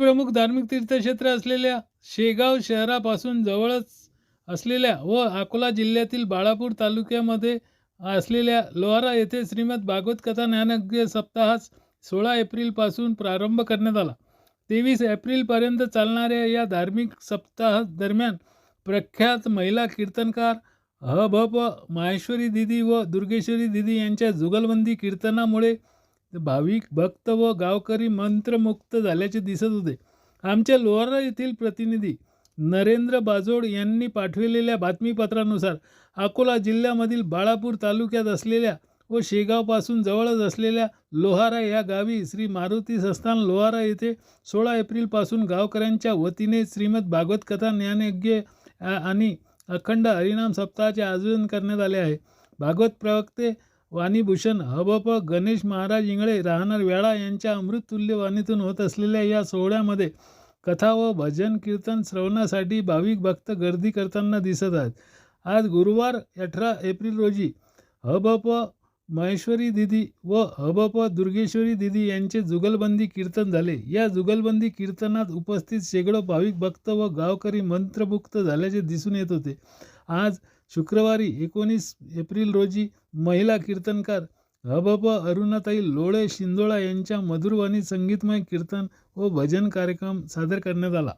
प्रमुख धार्मिक तीर्थक्षेत्र असलेल्या शेगाव शहरापासून जवळच असलेल्या व अकोला जिल्ह्यातील बाळापूर तालुक्यामध्ये असलेल्या लोहारा येथे श्रीमद भागवत कथा ज्ञानज्ञ सप्ताहास सोळा एप्रिलपासून प्रारंभ करण्यात आला. तेवीस एप्रिलपर्यंत चालणाऱ्या या धार्मिक सप्ताह दरम्यान प्रख्यात महिला कीर्तनकार ह भ प माहेश्वरी दिदी व दुर्गेश्वरी दिदी यांच्या जुगलबंदी कीर्तनामुळे भाविक भक्त व गावकरी मंत्रमुक्त झाल्याचे दिसत होते. आमच्या लोहारा येथील प्रतिनिधी नरेंद्र बाजोड यांनी पाठविलेल्या बातमीपत्रानुसार अकोला जिल्ह्यामधील बाळापूर तालुक्यात असलेल्या व शेगावपासून जवळच असलेल्या लोहारा या गावी श्री मारुती संस्थान लोहारा येथे सोळा एप्रिलपासून गावकऱ्यांच्या वतीने श्रीमद भागवत कथा ज्ञानयज्ञ आणि अखंड हरिनाम सप्ताहाचे आयोजन करण्यात आले आहे. भागवत प्रवक्ते वाणीभूषण हबप गणेश महाराज इंगळे राहणार वेळा यांच्या अमृततुल्य वाणीतून होत असलेल्या या सोहळ्यामध्ये कथा व भजन कीर्तन श्रवणासाठी भाविक भक्त गर्दी करताना दिसत आहेत. आज गुरुवार अठरा एप्रिल रोजी हबप महेश्वरी दिदी व हबप दुर्गेश्वरी दिदी यांचे जुगलबंदी कीर्तन झाले. या जुगलबंदी कीर्तनात उपस्थित शेकडो भाविक भक्त व गावकरी मंत्रमुक्त झाल्याचे दिसून येत होते. आज शुक्रवारी एकोणीस एप्रिल रोजी महिला कीर्तनकार हबप अरुणाताई लोळे शिंदोळा यांच्या मधुरवाणी संगीतमय कीर्तन व भजन कार्यक्रम सादर करण्यात आला.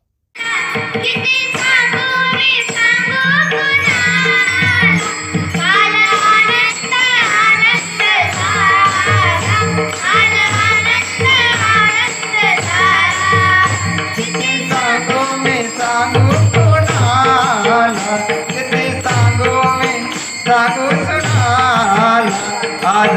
સાગર આજ